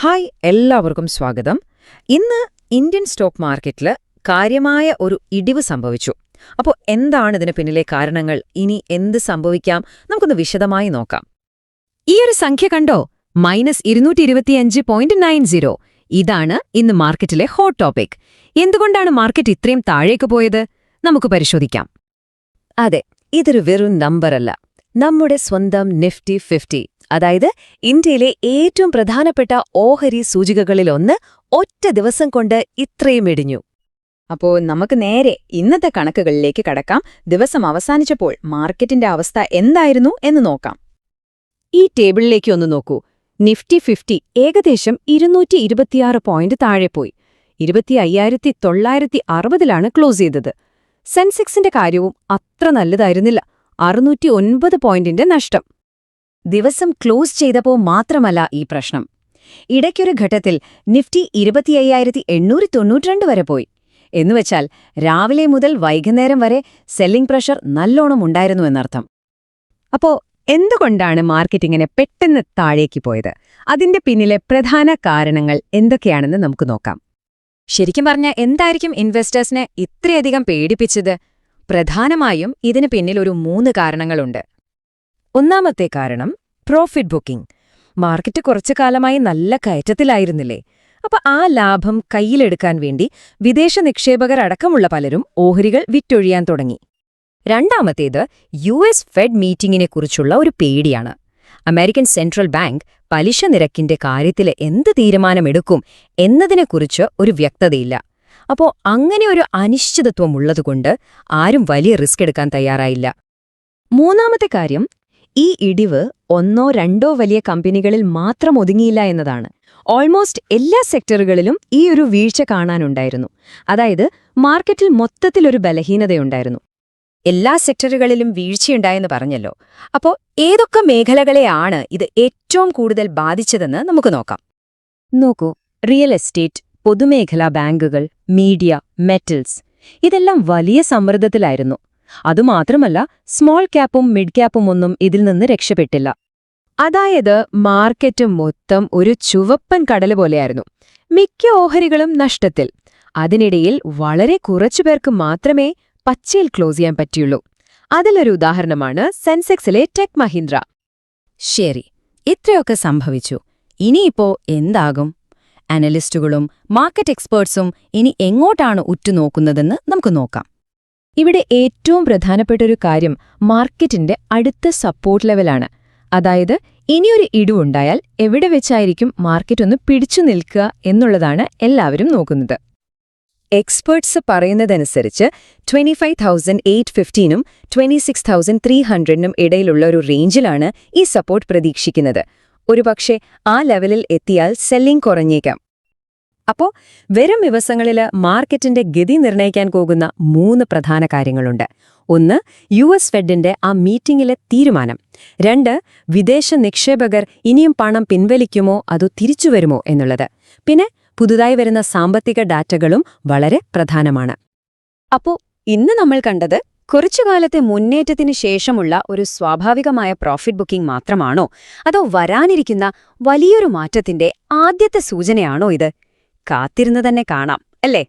Hi എല്ലാവർക്കും സ്വാഗതം. ഇന്ന് ഇന്ത്യൻ സ്റ്റോക്ക് മാർക്കറ്റിൽ കാര്യമായ ഒരു ഇടിവ് സംഭവിച്ചു. അപ്പോൾ എന്താണ് ഇതിന് പിന്നിലെ കാരണങ്ങൾ? ഇനി എന്ത് സംഭവിക്കാം? നമുക്കൊന്ന് വിശദമായി നോക്കാം. ഈ ഒരു സംഖ്യ കണ്ടോ? മൈനസ് ഇരുന്നൂറ്റി ഇരുപത്തിയഞ്ച് പോയിന്റ് നയൻ സീറോ ഇതാണ് ഇന്ന് മാർക്കറ്റിലെ ഹോട്ട് ടോപ്പിക്. എന്തുകൊണ്ടാണ് മാർക്കറ്റ് ഇത്രയും താഴേക്ക് പോയത്? നമുക്ക് പരിശോധിക്കാം. അതെ ഇതൊരു വെറും നമ്പറല്ല. നമ്മുടെ സ്വന്തം നിഫ്റ്റി ഫിഫ്റ്റി. അതായത് ഇന്ത്യയിലെ ഏറ്റവും പ്രധാനപ്പെട്ട ഓഹരി സൂചികകളിലൊന്ന് ഒറ്റ ദിവസം കൊണ്ട് ഇത്രയും ഇടിഞ്ഞു. അപ്പോ നമുക്ക് നേരെ ഇന്നത്തെ കണക്കുകളിലേക്ക് കടക്കാം. ദിവസം അവസാനിച്ചപ്പോൾ മാർക്കറ്റിന്റെ അവസ്ഥ എന്തായിരുന്നു എന്ന് നോക്കാം. ഈ ടേബിളിലേക്ക് ഒന്ന് നോക്കൂ. നിഫ്റ്റി ഫിഫ്റ്റി ഏകദേശം ഇരുന്നൂറ്റി ഇരുപത്തിയാറ് പോയിന്റ് താഴെ പോയി. ഇരുപത്തി അയ്യായിരത്തി തൊള്ളായിരത്തി അറുപതിലാണ് ക്ലോസ് ചെയ്തത്. സെൻസെക്സിന്റെ കാര്യവും അത്ര നല്ലതായിരുന്നില്ല. അറുന്നൂറ്റി ഒൻപത് പോയിന്റിന്റെ നഷ്ടം. ദിവസം ക്ലോസ് ചെയ്തപ്പോൾ മാത്രമല്ല ഈ പ്രശ്നം. ഇടയ്ക്കൊരു ഘട്ടത്തിൽ നിഫ്റ്റി ഇരുപത്തി അയ്യായിരത്തി എണ്ണൂറ്റി തൊണ്ണൂറ്റിരണ്ട് വരെ പോയി. എന്നുവെച്ചാൽ രാവിലെ മുതൽ വൈകുന്നേരം വരെ സെല്ലിംഗ് പ്രഷർ നല്ലോണം ഉണ്ടായിരുന്നു എന്നർത്ഥം. അപ്പോ എന്തുകൊണ്ടാണ് മാർക്കറ്റിങ്ങിനെ പെട്ടെന്ന് താഴേക്ക് പോയത്? അതിന്റെ പിന്നിലെ പ്രധാന കാരണങ്ങൾ എന്തൊക്കെയാണെന്ന് നമുക്ക് നോക്കാം. ശരിക്കും പറഞ്ഞ എന്തായിരിക്കും ഇൻവെസ്റ്റേഴ്സിനെ ഇത്രയധികം പേടിപ്പിച്ചത്? പ്രധാനമായും ഇതിന് പിന്നിൽ ഒരു മൂന്ന് കാരണങ്ങളുണ്ട്. ഒന്നാമത്തെ കാരണം പ്രോഫിറ്റ് ബുക്കിംഗ് മാർക്കറ്റ് കുറച്ചു കാലമായി നല്ല കയറ്റത്തിലായിരുന്നില്ലേ? അപ്പൊ ആ ലാഭം കയ്യിലെടുക്കാൻ വേണ്ടി വിദേശ നിക്ഷേപകർ അടക്കമുള്ള പലരും ഓഹരികൾ വിറ്റൊഴിയാൻ തുടങ്ങി. രണ്ടാമത്തേത് യു എസ് ഫെഡ് മീറ്റിംഗിനെക്കുറിച്ചുള്ള ഒരു പേടിയാണ്. അമേരിക്കൻ സെൻട്രൽ ബാങ്ക് പലിശ നിരക്കിന്റെ കാര്യത്തിൽ എന്ത് തീരുമാനമെടുക്കും എന്നതിനെക്കുറിച്ച് ഒരു വ്യക്തതയില്ല. അപ്പോ അങ്ങനെ ഒരു അനിശ്ചിതത്വം ഉള്ളതുകൊണ്ട് ആരും വലിയ റിസ്ക് എടുക്കാൻ തയ്യാറായില്ല. മൂന്നാമത്തെ കാര്യം ഈ ഇടിവ് ഒന്നോ രണ്ടോ വലിയ കമ്പനികളിൽ മാത്രം ഒതുങ്ങിയില്ല എന്നതാണ്. ഓൾമോസ്റ്റ് എല്ലാ സെക്ടറുകളിലും ഈ ഒരു വീഴ്ച കാണാനുണ്ടായിരുന്നു. അതായത് മാർക്കറ്റിൽ മൊത്തത്തിലൊരു ബലഹീനതയുണ്ടായിരുന്നു. എല്ലാ സെക്ടറുകളിലും വീഴ്ചയുണ്ടായെന്ന് പറഞ്ഞല്ലോ. അപ്പോൾ ഏതൊക്കെ മേഖലകളെയാണ് ഇത് ഏറ്റവും കൂടുതൽ ബാധിച്ചതെന്ന് നമുക്ക് നോക്കാം. നോക്കൂ റിയൽ എസ്റ്റേറ്റ് പൊതുമേഖലാ ബാങ്കുകൾ മീഡിയ മെറ്റൽസ് ഇതെല്ലാം വലിയ സമ്മർദ്ദത്തിലായിരുന്നു. അതുമാത്രമല്ല സ്മോൾ ക്യാപ്പും മിഡ് ക്യാപ്പും ഒന്നും ഇതിൽ നിന്ന് രക്ഷപ്പെട്ടില്ല. അതായത് മാർക്കറ്റ് മൊത്തം ഒരു ചുവപ്പൻ കടൽ പോലെയായിരുന്നു. മിക്ക ഓഹരികളും നഷ്ടത്തിൽ. അതിനിടയിൽ വളരെ കുറച്ചു പേർക്ക് മാത്രമേ പച്ചയിൽ ക്ലോസ് ചെയ്യാൻ പറ്റിയുള്ളൂ. അതിലൊരു ഉദാഹരണമാണ് സെൻസെക്സിലെ ടെക് മഹീന്ദ്ര. ശരി ഇത്രയൊക്കെ സംഭവിച്ചു. ഇനിയിപ്പോ എന്താകും? അനലിസ്റ്റുകളും മാർക്കറ്റ് എക്സ്പേർട്സും ഇനി എങ്ങോട്ടാണ് ഉറ്റുനോക്കുന്നതെന്ന് നമുക്ക് നോക്കാം. ഇവിടെ ഏറ്റവും പ്രധാനപ്പെട്ട ഒരു കാര്യം മാർക്കറ്റിന്റെ അടുത്ത സപ്പോർട്ട് ലെവലാണ് അതായത് ഇനിയൊരു ഇടിവുണ്ടായാൽ എവിടെ വെച്ചായിരിക്കും മാർക്കറ്റ് ഒന്ന് പിടിച്ചു നിൽക്കുക എന്നുള്ളതാണ് എല്ലാവരും നോക്കുന്നത്. എക്സ്പേർട്സ് പറയുന്നതനുസരിച്ച് ട്വന്റി ഫൈവ് തൗസൻഡ് എയ്റ്റ് ഫിഫ്റ്റീനും ട്വന്റി സിക്സ് തൗസൻഡ് ത്രീ ഹൺഡ്രഡിനും ഇടയിലുള്ള ഒരു റേഞ്ചിലാണ് ഈ സപ്പോർട്ട് പ്രതീക്ഷിക്കുന്നത്. ഒരുപക്ഷെ ആ ലെവലിൽ എത്തിയാൽ സെല്ലിംഗ് കുറഞ്ഞേക്കാം. അപ്പോ വരും ദിവസങ്ങളിൽ മാർക്കറ്റിന്റെ ഗതി നിർണയിക്കാൻ പോകുന്ന മൂന്ന് പ്രധാന കാര്യങ്ങളുണ്ട്. ഒന്ന് യു എസ് ഫെഡിന്റെ ആ മീറ്റിംഗിലെ തീരുമാനം. രണ്ട് വിദേശ നിക്ഷേപകർ ഇനിയും പണം പിൻവലിക്കുമോ അതോ തിരിച്ചുവരുമോ എന്നുള്ളത്. പിന്നെ പുതുതായി വരുന്ന സാമ്പത്തിക ഡാറ്റകളും വളരെ പ്രധാനമാണ്. അപ്പോ ഇന്ന് നമ്മൾ കണ്ടത് കുറച്ചു കാലത്തെ മുന്നേറ്റത്തിന് ശേഷമുള്ള ഒരു സ്വാഭാവികമായ പ്രോഫിറ്റ് ബുക്കിംഗ് മാത്രമാണോ? അതോ വരാനിരിക്കുന്ന വലിയൊരു മാറ്റത്തിന്റെ ആദ്യത്തെ സൂചനയാണോ ഇത്? കാത്തിരുന്ന് തന്നെ കാണാം അല്ലേ?